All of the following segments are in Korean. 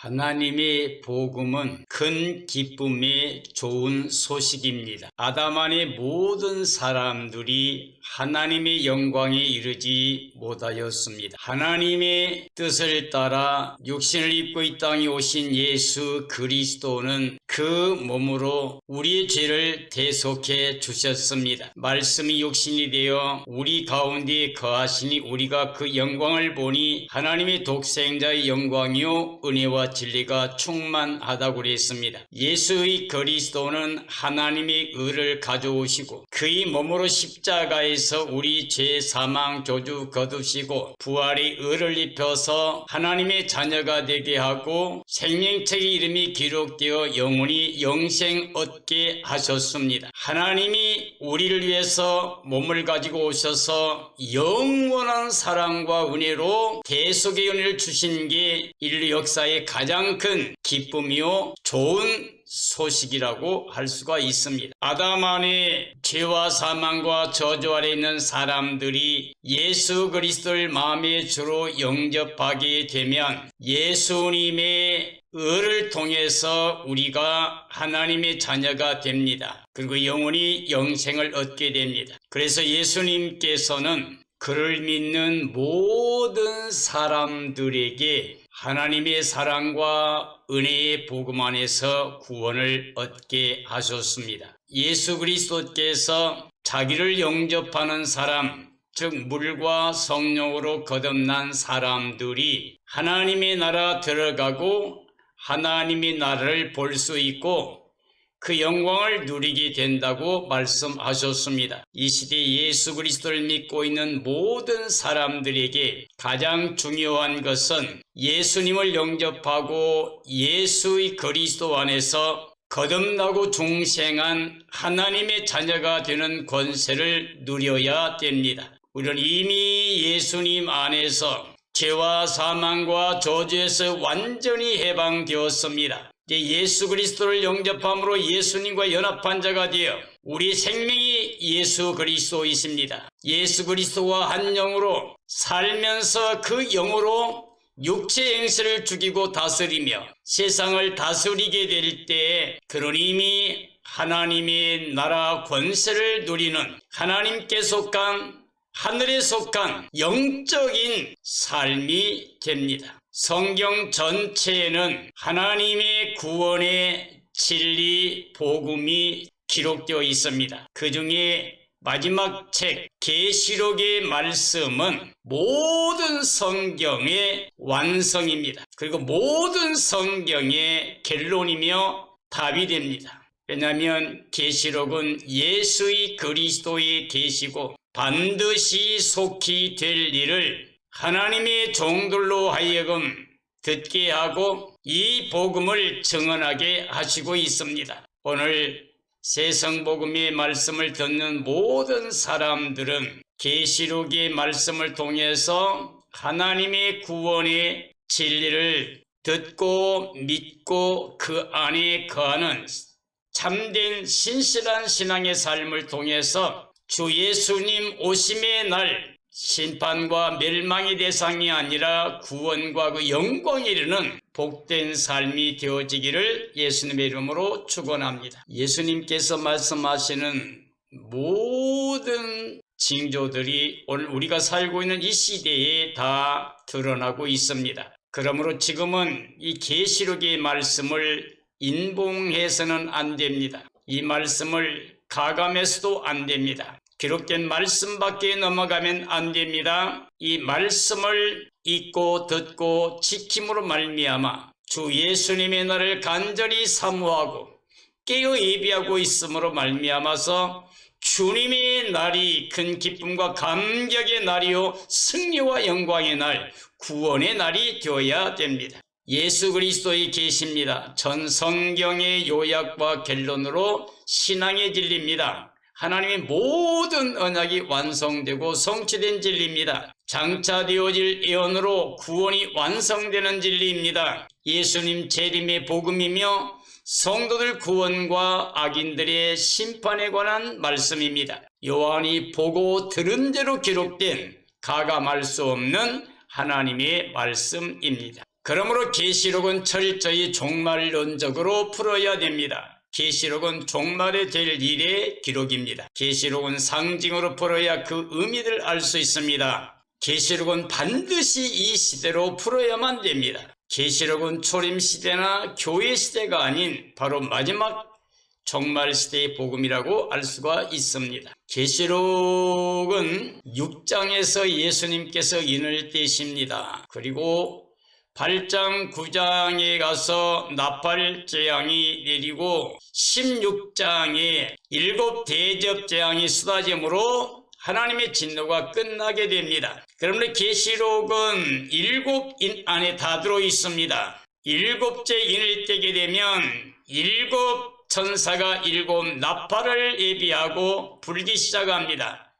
하나님의 복음은 큰 기쁨의 좋은 소식입니다. 아담 안의 모든 사람들이 하나님의 영광에 이르지 못하였습니다. 하나님의 뜻을 따라 육신을 입고 이 땅에 오신 예수 그리스도는 그 몸으로 우리의 죄를 대속해 주셨습니다. 말씀이 육신이 되어 우리 가운데 거하시니 우리가 그 영광을 보니 하나님의 독생자의 영광이요 은혜와 진리가 충만하다고 그랬습니다. 예수의 그리스도는 하나님의 의를 가져오시고 그의 몸으로 십자가에서 우리 죄 사망 조주 거두시고 부활의 의를 입혀서 하나님의 자녀가 되게 하고 생명책의 이름이 기록되어 영원히 영생 얻게 하셨습니다. 하나님이 우리를 위해서 몸을 가지고 오셔서 영원한 사랑과 은혜로 대속의 은혜를 주신 게 인류 역사의 가장 큰 기쁨이요 좋은 소식이라고 할 수가 있습니다. 아담 안에 죄와 사망과 저주 아래 있는 사람들이 예수 그리스도를 마음의 주로 영접하게 되면 예수님의 의를 통해서 우리가 하나님의 자녀가 됩니다. 그리고 영원히 영생을 얻게 됩니다. 그래서 예수님께서는 그를 믿는 모든 사람들에게 하나님의 사랑과 은혜의 복음 안에서 구원을 얻게 하셨습니다. 예수 그리스도께서 자기를 영접하는 사람, 즉 물과 성령으로 거듭난 사람들이 하나님의 나라 들어가고 하나님의 나라를 볼 수 있고 그 영광을 누리게 된다고 말씀하셨습니다. 이 시대 예수 그리스도를 믿고 있는 모든 사람들에게 가장 중요한 것은 예수님을 영접하고 예수의 그리스도 안에서 거듭나고 중생한 하나님의 자녀가 되는 권세를 누려야 됩니다. 우리는 이미 예수님 안에서 죄와 사망과 저주에서 완전히 해방되었습니다. 이제 예수 그리스도를 영접함으로 예수님과 연합한 자가 되어 우리 생명이 예수 그리스도이십니다. 예수 그리스도와 한 영으로 살면서 그 영으로 육체 행세를 죽이고 다스리며 세상을 다스리게 될 때에 이미 하나님의 나라 권세를 누리는 하나님께 속한 하늘에 속한 영적인 삶이 됩니다. 성경 전체에는 하나님의 구원의 진리 복음이 기록되어 있습니다. 그 중에 마지막 책 계시록의 말씀은 모든 성경의 완성입니다. 그리고 모든 성경의 결론이며 답이 됩니다. 왜냐하면 계시록은 예수의 그리스도의 계시고 반드시 속히 될 일을 하나님의 종들로 하여금 듣게 하고 이 복음을 증언하게 하시고 있습니다. 오늘 새성복음의 말씀을 듣는 모든 사람들은 계시록의 말씀을 통해서 하나님의 구원의 진리를 듣고 믿고 그 안에 거하는 참된 신실한 신앙의 삶을 통해서 주 예수님 오심의 날 심판과 멸망의 대상이 아니라 구원과 그 영광에 이르는 복된 삶이 되어지기를 예수님의 이름으로 축원합니다. 예수님께서 말씀하시는 모든 징조들이 오늘 우리가 살고 있는 이 시대에 다 드러나고 있습니다. 그러므로 지금은 이 계시록의 말씀을 인봉해서는 안 됩니다. 이 말씀을 가감해서도 안 됩니다. 기록된 말씀 밖에 넘어가면 안 됩니다. 이 말씀을 읽고 듣고 지킴으로 말미암아 주 예수님의 날을 간절히 사모하고 깨어 예비하고 있음으로 말미암아서 주님의 날이 큰 기쁨과 감격의 날이요 승리와 영광의 날 구원의 날이 되어야 됩니다. 예수 그리스도의 계십니다. 전 성경의 요약과 결론으로 신앙의 진리입니다. 하나님의 모든 언약이 완성되고 성취된 진리입니다. 장차 되어질 예언으로 구원이 완성되는 진리입니다. 예수님 재림의 복음이며 성도들 구원과 악인들의 심판에 관한 말씀입니다. 요한이 보고 들은 대로 기록된 가감할 수 없는 하나님의 말씀입니다. 그러므로 계시록은 철저히 종말론적으로 풀어야 됩니다. 계시록은 종말에 될 일의 기록입니다. 계시록은 상징으로 풀어야 그 의미를 알 수 있습니다. 계시록은 반드시 이 시대로 풀어야만 됩니다. 계시록은 초림 시대나 교회 시대가 아닌 바로 마지막 종말 시대의 복음이라고 알 수가 있습니다. 계시록은 6장에서 예수님께서 인을 떼십니다. 그리고 8장, 9장에 가서 나팔 재앙이 내리고 16장에 일곱 대접 재앙이 쏟아짐으로 하나님의 진노가 끝나게 됩니다. 그런데 계시록은 일곱 인 안에 다 들어 있습니다. 일곱째 인을 떼게 되면 일곱 천사가 일곱 나팔을 예비하고 불기 시작합니다.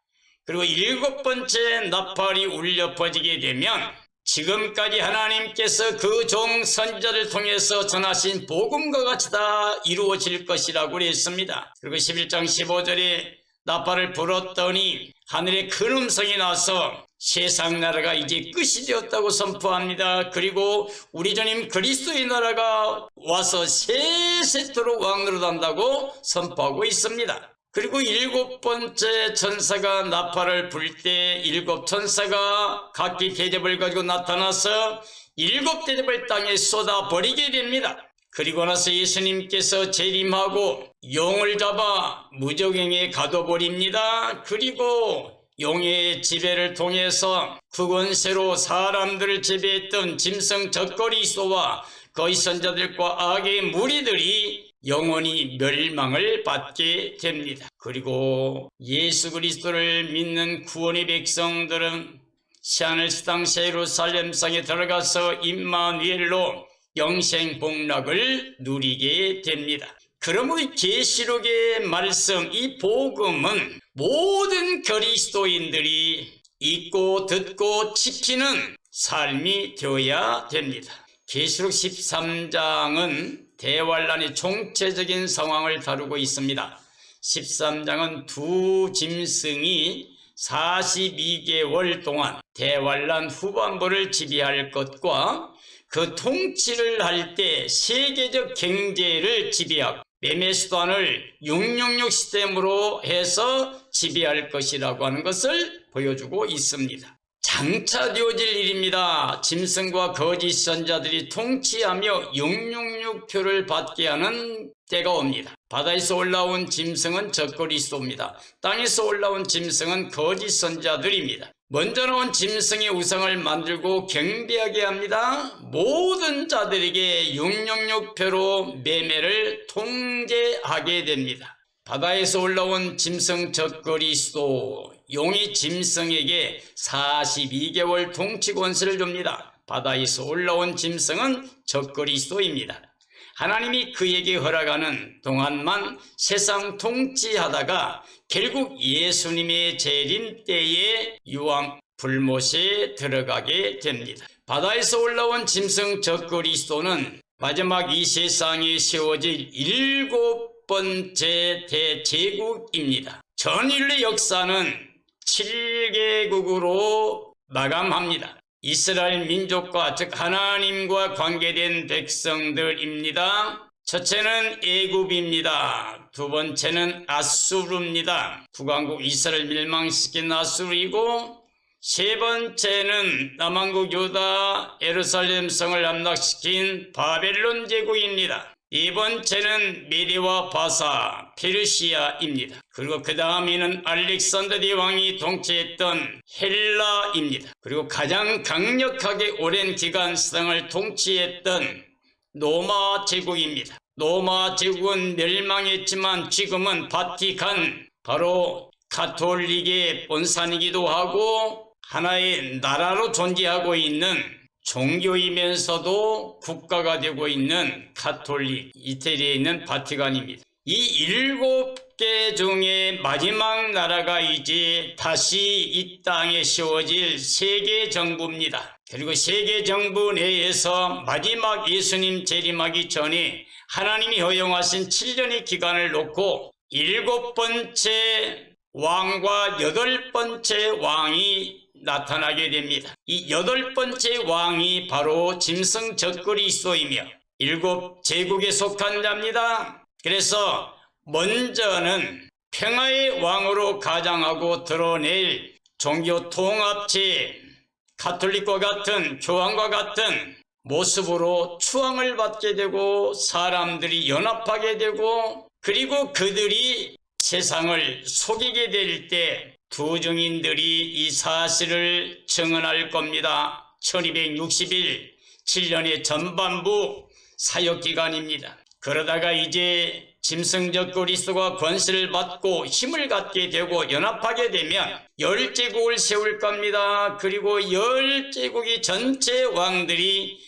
그리고 일곱 번째 나팔이 울려 퍼지게 되면 지금까지 하나님께서 그 종 선지자를 통해서 전하신 복음과 같이 다 이루어질 것이라고 그랬습니다. 그리고 11장 15절에 나팔을 불었더니 하늘에 큰 음성이 나서 세상 나라가 이제 끝이 되었다고 선포합니다. 그리고 우리 주님 그리스도의 나라가 와서 세세토록 왕으로 단다고 선포하고 있습니다. 그리고 일곱 번째 천사가 나팔을 불 때 일곱 천사가 각기 대접을 가지고 나타나서 일곱 대접을 땅에 쏟아 버리게 됩니다. 그리고 나서 예수님께서 재림하고 용을 잡아 무적행에 가둬버립니다. 그리고 용의 지배를 통해서 그권세로 사람들을 지배했던 짐승 적거리소와 거의 선자들과 악의 무리들이 영원히 멸망을 받게 됩니다. 그리고 예수 그리스도를 믿는 구원의 백성들은 시하늘스 땅시 예루살렘성에 들어가서 임마누엘로 영생 복락을 누리게 됩니다. 그러므로 이 계시록의 말씀 이 복음은 모든 그리스도인들이 읽고 듣고 지키는 삶이 되어야 됩니다. 계시록 13장은 대환란의 총체적인 상황을 다루고 있습니다. 13장은 두 짐승이 42개월 동안 대환란 후반부를 지배할 것과 그 통치를 할 때 세계적 경제를 지배하고 매매 수단을 666 시스템으로 해서 지배할 것이라고 하는 것을 보여주고 있습니다. 장차 되어질 일입니다. 짐승과 거짓 선자들이 통치하며 666표를 받게 하는 때가 옵니다. 바다에서 올라온 짐승은 적그리스도입니다. 땅에서 올라온 짐승은 거짓 선자들입니다. 먼저 나온 짐승의 우상을 만들고 경배하게 합니다. 모든 자들에게 666표로 매매를 통제하게 됩니다. 바다에서 올라온 짐승 적그리스도 용이 짐승에게 42개월 통치 권세를 줍니다. 바다에서 올라온 짐승은 적그리스도입니다. 하나님이 그에게 허락하는 동안만 세상 통치하다가 결국 예수님의 재림 때에 유황 불못에 들어가게 됩니다. 바다에서 올라온 짐승 적그리스도는 마지막 이 세상에 세워질 일곱 번째 대제국입니다. 전인류 역사는 7개국으로 마감합니다. 이스라엘 민족과 즉 하나님과 관계된 백성들입니다. 첫째는 애굽입니다. 두 번째는 아수르입니다. 북왕국 이스라엘 멸망시킨 아수르이고 세 번째는 남왕국 유다 에루살렘 성을 함락시킨 바벨론 제국입니다. 네 번째는 메디와 바사 페르시아입니다. 그리고 그 다음에는 알렉산더 대왕이 통치했던 헬라입니다. 그리고 가장 강력하게 오랜 기간 세상을 통치했던 로마 제국입니다. 로마 제국은 멸망했지만 지금은 바티칸 바로 가톨릭의 본산이기도 하고 하나의 나라로 존재하고 있는 종교이면서도 국가가 되고 있는 가톨릭 이태리에 있는 바티칸입니다. 이 일곱 개 중에 마지막 나라가 이제 다시 이 땅에 세워질 세계 정부입니다. 그리고 세계 정부 내에서 마지막 예수님 재림하기 전에 하나님이 허용하신 7년의 기간을 놓고 일곱 번째 왕과 여덟 번째 왕이 나타나게 됩니다. 이 여덟 번째 왕이 바로 짐승 적그리스도이며 일곱 제국에 속한 자입니다. 그래서 먼저는 평화의 왕으로 가장하고 드러낼 종교 통합체 가톨릭과 같은 교황과 같은 모습으로 추앙을 받게 되고 사람들이 연합하게 되고 그리고 그들이 세상을 속이게 될 때 두 증인들이 이 사실을 증언할 겁니다. 1261 7년의 전반부 사역 기간입니다. 그러다가 이제 짐승적 그리스도가 권세를 받고 힘을 갖게 되고 연합하게 되면 열 제국을 세울 겁니다. 그리고 열 제국이 전체 왕들이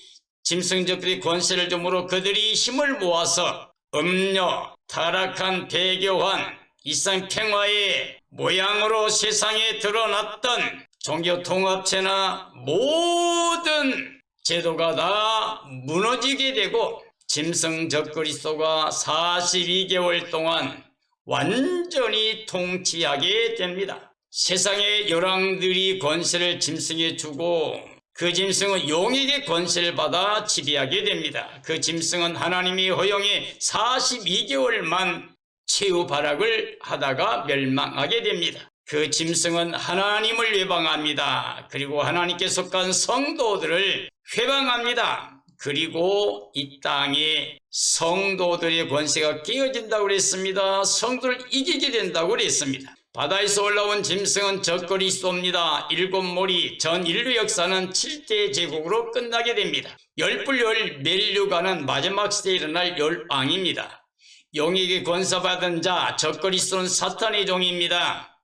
짐승적 그리 권세를 줌으로 그들이 힘을 모아서 음료, 타락한 배교환, 이상 평화의 모양으로 세상에 드러났던 종교 통합체나 모든 제도가 다 무너지게 되고 짐승적 그리스도가 42개월 동안 완전히 통치하게 됩니다. 세상의 열왕들이 권세를 짐승에 주고 그 짐승은 용에게 권세를 받아 지배하게 됩니다. 그 짐승은 하나님이 허용해 42개월만 최후 발악을 하다가 멸망하게 됩니다. 그 짐승은 하나님을 외방합니다. 그리고 하나님께 속한 성도들을 회방합니다. 그리고 이 땅에 성도들의 권세가 깨어진다고 그랬습니다. 성도를 이기게 된다고 그랬습니다. 바다에서 올라온 짐승은 적그리스도입니다. 일곱 몰이 전 인류 역사는 7대 제국으로 끝나게 됩니다. 열불열 멜류가는 마지막 시대에 일어날 열왕입니다. 용에게 권사받은 자 적 그리스도는 사탄의 종입니다.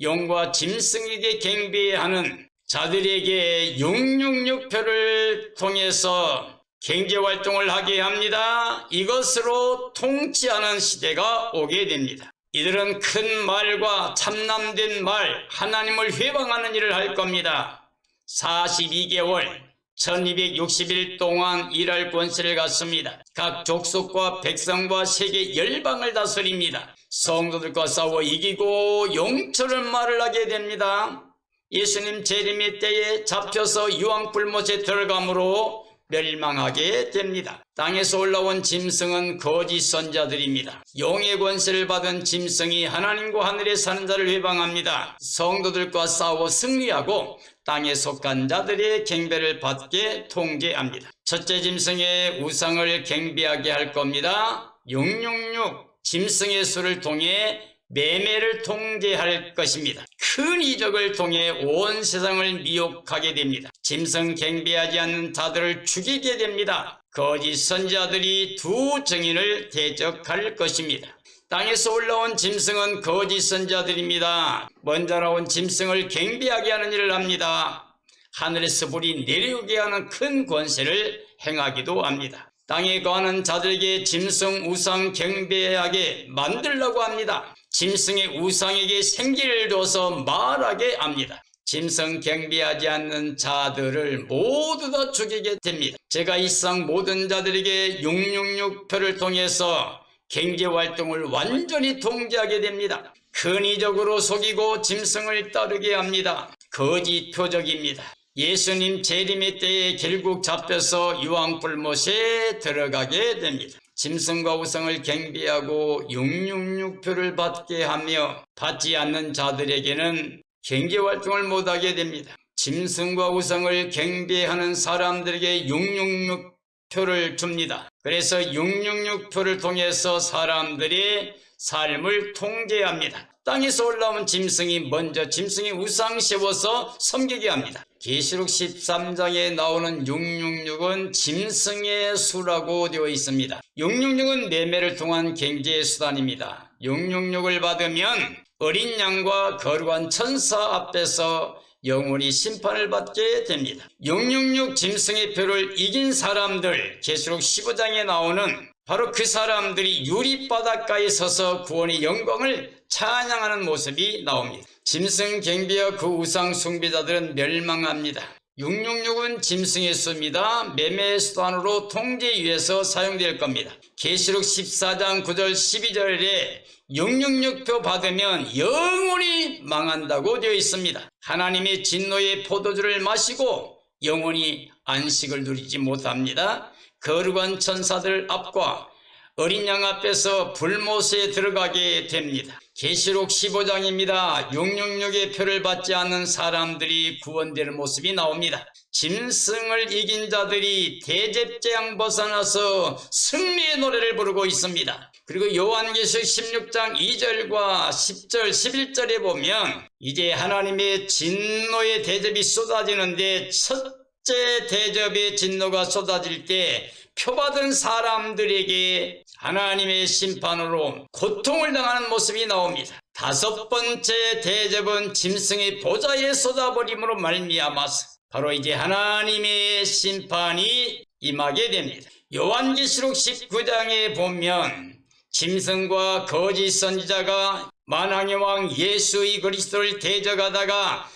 용과 짐승에게 경배하는 자들에게 666표를 통해서 경제활동을 하게 합니다. 이것으로 통치하는 시대가 오게 됩니다. 이들은 큰 말과 참남된 말, 하나님을 회방하는 일을 할 겁니다. 42개월, 1260일 동안 일할 권세를 갖습니다. 각 족속과 백성과 세계 열방을 다스립니다. 성도들과 싸워 이기고 용처럼 말을 하게 됩니다. 예수님 재림의 때에 잡혀서 유황불못에 들어감으로 멸망하게 됩니다. 땅에서 올라온 짐승은 거짓 선자들입니다. 용의 권세를 받은 짐승이 하나님과 하늘에 사는 자를 회방합니다. 성도들과 싸워 승리하고 땅에 속한 자들의 경배를 받게 통제합니다. 첫째 짐승의 우상을 경배하게 할 겁니다. 666 짐승의 수를 통해 매매를 통제할 것입니다. 큰 이적을 통해 온 세상을 미혹하게 됩니다. 짐승 경배하지 않는 자들을 죽이게 됩니다. 거짓 선자들이 두 증인을 대적할 것입니다. 땅에서 올라온 짐승은 거짓 선자들입니다. 먼저 나온 짐승을 경배하게 하는 일을 합니다. 하늘에서 불이 내려오게 하는 큰 권세를 행하기도 합니다. 땅에 거하는 자들에게 짐승 우상 경배하게 만들려고 합니다. 짐승의 우상에게 생기를 줘서 말하게 합니다. 짐승 경배하지 않는 자들을 모두 다 죽이게 됩니다. 제가 이상 모든 자들에게 666표를 통해서 경제 활동을 완전히 통제하게 됩니다. 근위적으로 속이고 짐승을 따르게 합니다. 거짓 표적입니다. 예수님 재림의 때에 결국 잡혀서 유황불못에 들어가게 됩니다. 짐승과 우상을 경배하고 666표를 받게 하며 받지 않는 자들에게는 경제 활동을 못하게 됩니다. 짐승과 우상을 경배하는 사람들에게 666 표를 줍니다. 그래서 666표를 통해서 사람들의 삶을 통제합니다. 땅에서 올라온 짐승이 먼저 짐승의 우상 세워서 섬기게 합니다. 계시록 13장에 나오는 666은 짐승의 수라고 되어 있습니다. 666은 매매를 통한 경제 수단입니다. 666을 받으면 어린 양과 거룩한 천사 앞에서 영원히 심판을 받게 됩니다. 666 짐승의 표를 이긴 사람들 계시록 15장에 나오는 바로 그 사람들이 유리바닷가에 서서 구원의 영광을 찬양하는 모습이 나옵니다. 짐승 경비와 그 우상 숭배자들은 멸망합니다. 666은 짐승의 수입니다. 매매 수단으로 통제 위해서 사용될 겁니다. 계시록 14장 9절 12절에 666표 받으면 영원히 망한다고 되어 있습니다. 하나님의 진노의 포도주를 마시고 영원히 안식을 누리지 못합니다. 거룩한 천사들 앞과 어린 양 앞에서 불못에 들어가게 됩니다. 계시록 15장입니다. 666의 표를 받지 않는 사람들이 구원되는 모습이 나옵니다. 짐승을 이긴 자들이 대접재앙 벗어나서 승리의 노래를 부르고 있습니다. 그리고 요한계시록 16장 2절과 10절, 11절에 보면 이제 하나님의 진노의 대접이 쏟아지는데 첫째 대접의 진노가 쏟아질 때 표받은 사람들에게 하나님의 심판으로 고통을 당하는 모습이 나옵니다. 다섯 번째 대접은 짐승의 보좌에 쏟아버림으로 말미암아서 바로 이제 하나님의 심판이 임하게 됩니다. 요한계시록 19장에 보면 짐승과 거짓 선지자가 만왕의 왕 예수의 그리스도를 대적하다가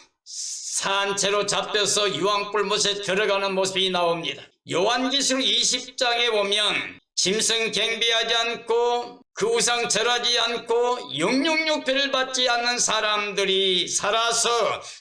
산채로 잡혀서 유황불못에 들어가는 모습이 나옵니다. 요한계시록 20장에 보면 짐승 경배하지 않고 그 우상 절하지 않고 666표를 받지 않는 사람들이 살아서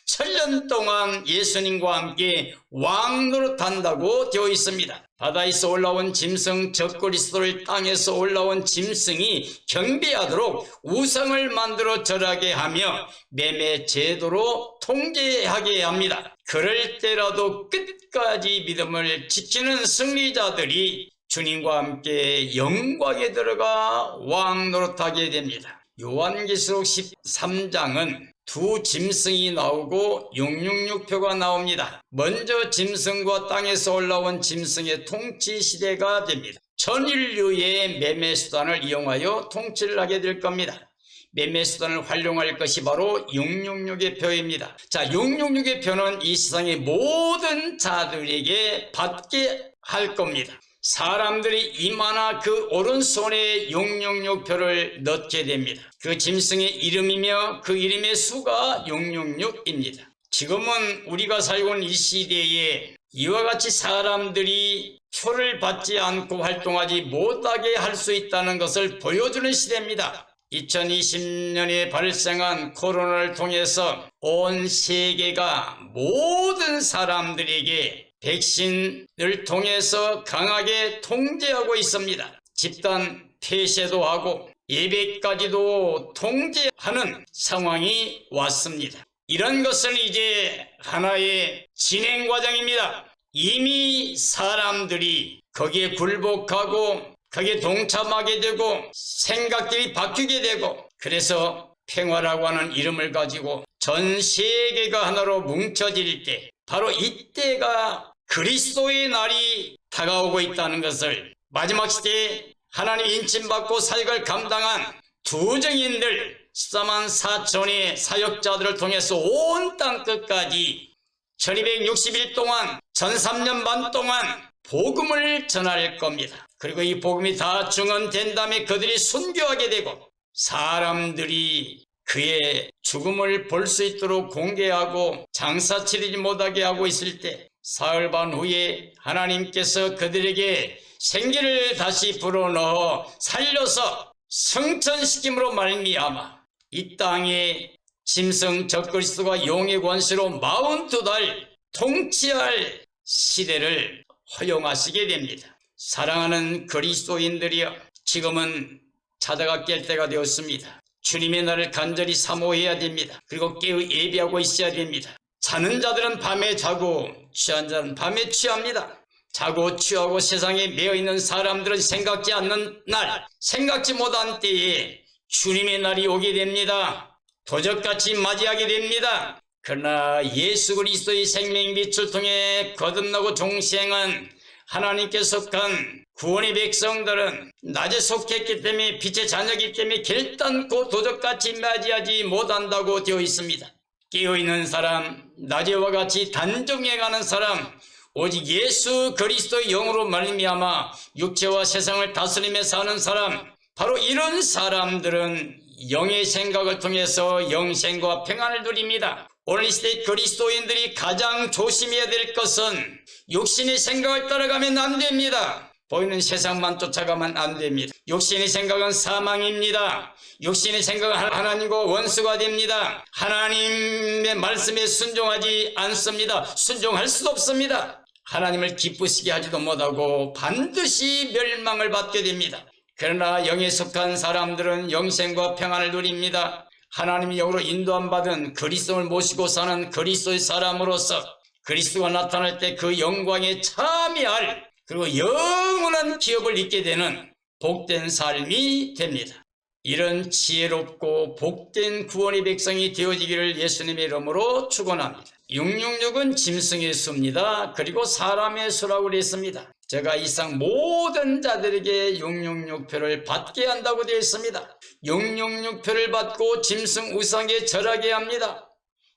천년 동안 예수님과 함께 왕 노릇한다고 되어 있습니다. 바다에서 올라온 짐승 적그리스도를 땅에서 올라온 짐승이 경배하도록 우상을 만들어 절하게 하며 매매 제도로 통제하게 합니다. 그럴 때라도 끝까지 믿음을 지키는 승리자들이 주님과 함께 영광에 들어가 왕 노릇하게 됩니다. 요한계시록 13장은 두 짐승이 나오고 666표가 나옵니다. 먼저 짐승과 땅에서 올라온 짐승의 통치 시대가 됩니다. 전 인류의 매매 수단을 이용하여 통치를 하게 될 겁니다. 매매 수단을 활용할 것이 바로 666의 표입니다. 자, 666의 표는 이 세상의 모든 자들에게 받게 할 겁니다. 사람들이 이마나 그 오른손에 666표를 넣게 됩니다. 그 짐승의 이름이며 그 이름의 수가 666입니다. 지금은 우리가 살고 있는 이 시대에 이와 같이 사람들이 표를 받지 않고 활동하지 못하게 할 수 있다는 것을 보여주는 시대입니다. 2020년에 발생한 코로나를 통해서 온 세계가 모든 사람들에게 백신을 통해서 강하게 통제하고 있습니다. 집단 폐쇄도 하고 예배까지도 통제하는 상황이 왔습니다. 이런 것은 이제 하나의 진행 과정입니다. 이미 사람들이 거기에 굴복하고 거기에 동참하게 되고 생각들이 바뀌게 되고 그래서 평화라고 하는 이름을 가지고 전 세계가 하나로 뭉쳐질 때 바로 이때가 그리스도의 날이 다가오고 있다는 것을 마지막 시대에 하나님 인침받고 사역을 감당한 두 정인들 14만 4천의 사역자들을 통해서 온 땅 끝까지 1260일 동안 1003년 반 동안 복음을 전할 겁니다. 그리고 이 복음이 다 증언된 다음에 그들이 순교하게 되고 사람들이 그의 죽음을 볼 수 있도록 공개하고 장사 치르지 못하게 하고 있을 때 사흘 반 후에 하나님께서 그들에게 생기를 다시 불어넣어 살려서 성천시킴으로 말미암아 이 땅에 짐승 적그리스도가 용의 권세로 42달 통치할 시대를 허용하시게 됩니다. 사랑하는 그리스도인들이여 지금은 자다가 깰 때가 되었습니다. 주님의 날을 간절히 사모해야 됩니다. 그리고 깨어 예비하고 있어야 됩니다. 자는 자들은 밤에 자고 취한 자는 밤에 취합니다. 자고 취하고 세상에 매여 있는 사람들은 생각지 않는 날, 생각지 못한 때에 주님의 날이 오게 됩니다. 도적같이 맞이하게 됩니다. 그러나 예수 그리스도의 생명 빛을 통해 거듭나고 종생한 하나님께 속한 구원의 백성들은 낮에 속했기 때문에 빛의 자녀이기 때문에 결단코 도적같이 맞이하지 못한다고 되어 있습니다. 깨어있는 사람, 낮에와 같이 단종해 가는 사람, 오직 예수 그리스도의 영으로 말미암아 육체와 세상을 다스리며 사는 사람, 바로 이런 사람들은 영의 생각을 통해서 영생과 평안을 누립니다. 오늘 이 시대 그리스도인들이 가장 조심해야 될 것은 육신의 생각을 따라가면 안 됩니다. 보이는 세상만 쫓아가면 안 됩니다. 육신의 생각은 사망입니다. 육신의 생각은 하나님과 원수가 됩니다. 하나님의 말씀에 순종하지 않습니다. 순종할 수도 없습니다. 하나님을 기쁘시게 하지도 못하고 반드시 멸망을 받게 됩니다. 그러나 영에 속한 사람들은 영생과 평안을 누립니다. 하나님의 영으로 인도함 받은 그리스도를 모시고 사는 그리스도의 사람으로서 그리스도가 나타날 때 그 영광에 참여할 그리고 영원한 기업을 잊게 되는 복된 삶이 됩니다. 이런 지혜롭고 복된 구원의 백성이 되어지기를 예수님의 이름으로 축원합니다. 666은 짐승의 수입니다. 그리고 사람의 수라고 그랬습니다. 제가 이상 모든 자들에게 666표를 받게 한다고 되어 있습니다. 666표를 받고 짐승 우상에 절하게 합니다.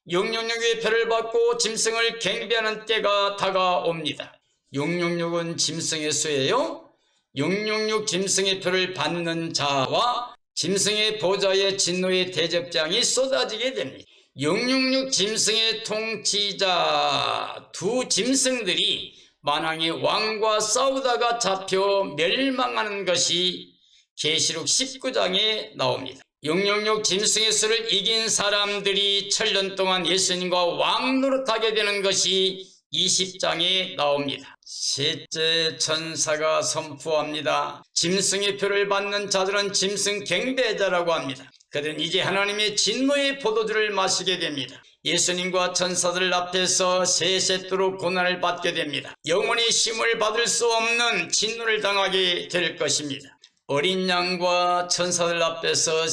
666의 표를 받고 짐승을 경배하는 때가 다가옵니다. 666은 짐승의 수예요. 666 짐승의 표를 받는 자와 짐승의 보좌의 진노의 대접장이 쏟아지게 됩니다. 666 짐승의 통치자 두 짐승들이 만왕의 왕과 싸우다가 잡혀 멸망하는 것이 계시록 19장에 나옵니다. 666 짐승의 수를 이긴 사람들이 천년 동안 예수님과 왕 노릇하게 되는 것이 20장에 나옵니다. 셋째 천사가 선포합니다. 짐승의 표를 받는 자들은 짐승 경배자라고 합니다. 그들은 이제 하나님의 진노의 포도주를 마시게 됩니다. 예수님과 천사들 앞에서 세세토록 고난을 받게 됩니다. 영원히 심을 받을 수 없는 진노를 당하게 될 것입니다. 어린 양과 천사들 앞에서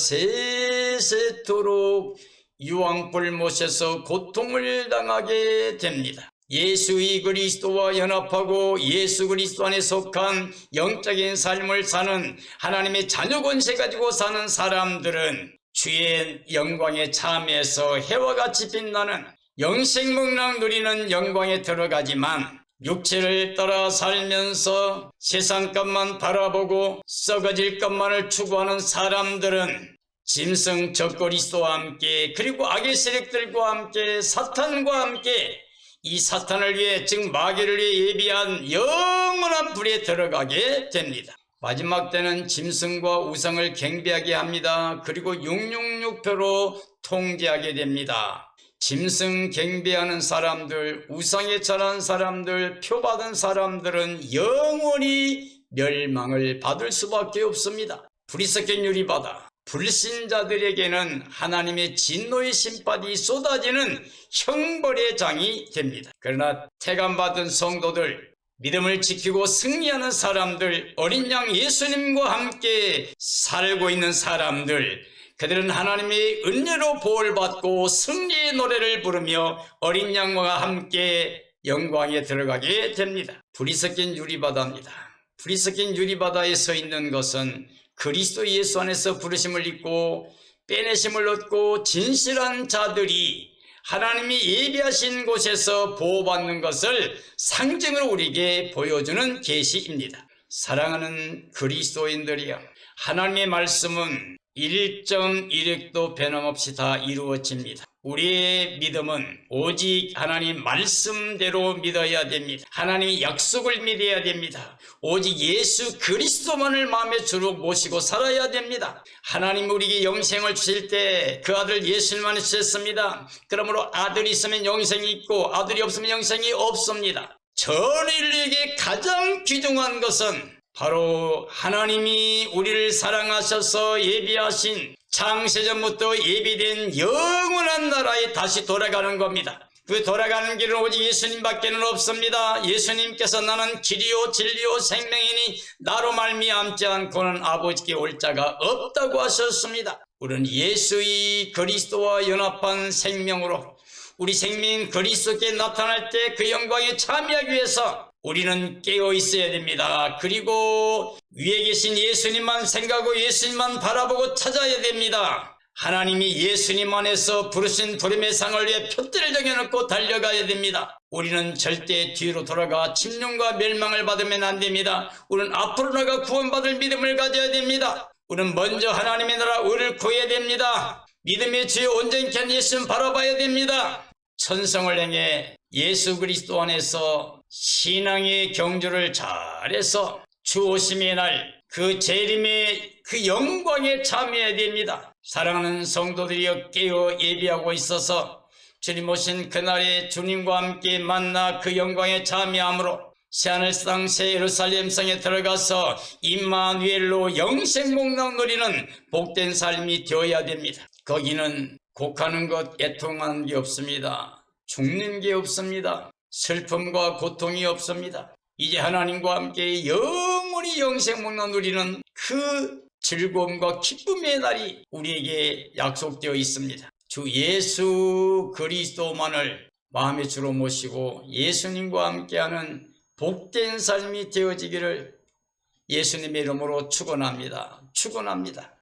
세세토록 유황불 못에서 고통을 당하게 됩니다. 예수의 그리스도와 연합하고 예수 그리스도 안에 속한 영적인 삶을 사는 하나님의 자녀 권세 가지고 사는 사람들은 주의 영광에 참여해서 해와 같이 빛나는 영생목랑 누리는 영광에 들어가지만 육체를 따라 살면서 세상 것만 바라보고 썩어질 것만을 추구하는 사람들은 짐승 적그리스도와 함께 그리고 악의 세력들과 함께 사탄과 함께 이 사탄을 위해 즉 마귀를 위해 예비한 영원한 불에 들어가게 됩니다. 마지막 때는 짐승과 우상을 경배하게 합니다. 그리고 666표로 통제하게 됩니다. 짐승 경배하는 사람들, 우상에 절한 사람들, 표 받은 사람들은 영원히 멸망을 받을 수밖에 없습니다. 불이 섞인 유리바다. 불신자들에게는 하나님의 진노의 심판이 쏟아지는 형벌의 장이 됩니다. 그러나 태감받은 성도들, 믿음을 지키고 승리하는 사람들, 어린 양 예수님과 함께 살고 있는 사람들, 그들은 하나님의 은혜로 보호받고 승리의 노래를 부르며 어린 양과 함께 영광에 들어가게 됩니다. 불이 섞인 유리바다입니다. 불이 섞인 유리바다에 서 있는 것은 그리스도 예수 안에서 부르심을 입고 빼내심을 얻고 진실한 자들이 하나님이 예비하신 곳에서 보호받는 것을 상징으로 우리에게 보여주는 계시입니다. 사랑하는 그리스도인들이여 하나님의 말씀은 1.1획도 변함없이 다 이루어집니다. 우리의 믿음은 오직 하나님 말씀대로 믿어야 됩니다. 하나님의 약속을 믿어야 됩니다. 오직 예수 그리스도만을 마음에 주로 모시고 살아야 됩니다. 하나님 우리에게 영생을 주실 때 그 아들 예수님만을 주셨습니다. 그러므로 아들이 있으면 영생이 있고 아들이 없으면 영생이 없습니다. 전 인류에게 가장 귀중한 것은 바로 하나님이 우리를 사랑하셔서 예비하신 창세전부터 예비된 영원한 나라에 다시 돌아가는 겁니다. 그 돌아가는 길은 오직 예수님밖에는 없습니다. 예수님께서 나는 길이요 진리요 생명이니 나로 말미암지 않고는 아버지께 올 자가 없다고 하셨습니다. 우리는 예수의 그리스도와 연합한 생명으로 우리 생명 그리스도께 나타날 때 그 영광에 참여하기 위해서 우리는 깨어 있어야 됩니다. 그리고 위에 계신 예수님만 생각하고 예수님만 바라보고 찾아야 됩니다. 하나님이 예수님 안에서 부르신 부름의 상을 위해 표대를 정해놓고 달려가야 됩니다. 우리는 절대 뒤로 돌아가 침륜과 멸망을 받으면 안 됩니다. 우리는 앞으로 나가 구원받을 믿음을 가져야 됩니다. 우리는 먼저 하나님의 나라 의를 구해야 됩니다. 믿음의 주의 온전케 한 예수님 바라봐야 됩니다. 천성을 행해 예수 그리스도 안에서 신앙의 경주를 잘해서 주 오심의 날 그 재림의 그 영광에 참여해야 됩니다. 사랑하는 성도들이 깨어 예비하고 있어서 주님 오신 그날에 주님과 함께 만나 그 영광에 참여함으로 새하늘상 새 예루살렘 성에 들어가서 임마누엘로 영생목락 누리는 복된 삶이 되어야 됩니다. 거기는 곡하는 것 애통하는 게 없습니다. 죽는 게 없습니다. 슬픔과 고통이 없습니다. 이제 하나님과 함께 영원히 영생목락 누리는 그 즐거움과 기쁨의 날이 우리에게 약속되어 있습니다. 주 예수 그리스도만을 마음의 주로 모시고 예수님과 함께하는 복된 삶이 되어지기를 예수님의 이름으로 축원합니다. 축원합니다.